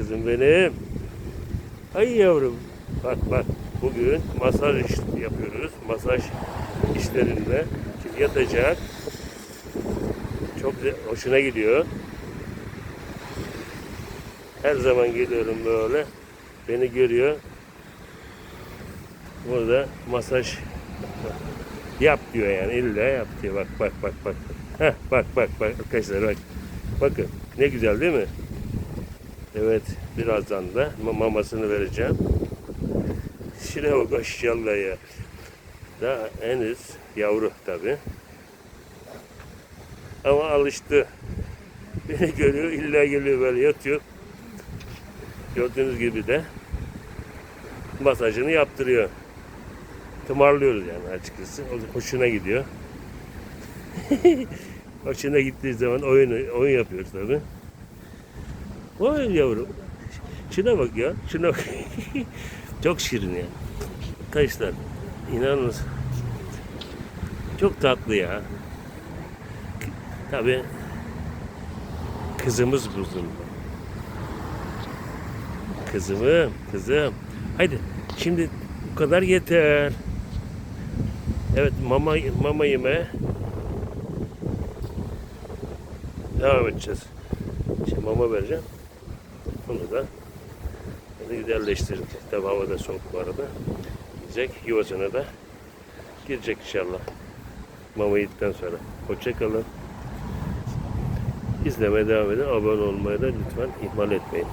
kızım benim. Ay yavrum. Bak bak. Bugün masaj iş- yapıyoruz. Masaj işlerinde. Şimdi yatacak. Çok hoşuna gidiyor. Her zaman geliyorum böyle. Beni görüyor. Burada masaj yap diyor yani illa yap diyor. Bak bak bak bak. Heh, bak bak bak arkadaşlar bak. Bakın ne güzel değil mi? Evet birazdan da ma- mamasını vereceğim. Şuraya bak maşallah ya. Daha henüz yavru tabi. Ama alıştı. Beni görüyor illa geliyor böyle yatıyor. Gördüğünüz gibi de masajını yaptırıyor. Tımarlıyoruz yani açıkçası. O hoşuna gidiyor. hoşuna gittiği zaman oyun oyun yapıyoruz tabi. Vay yavrum. Şuna bak ya. Şuna. Çok şirin ya. Arkadaşlar inanınız çok tatlı ya. Tabi kızımız buzun. Kızımım, kızım. Haydi şimdi bu kadar yeter. Evet mama mama yeme. Devam edeceğiz. Şimdi mama vereceğim. Bunu da böyle yerleştirdik. Tabi hava da soğuk bu arada. Gidecek yuvasına da girecek inşallah. Mama yedikten sonra. Hoşçakalın. İzlemeye devam edin. Abone olmayı da lütfen ihmal etmeyin.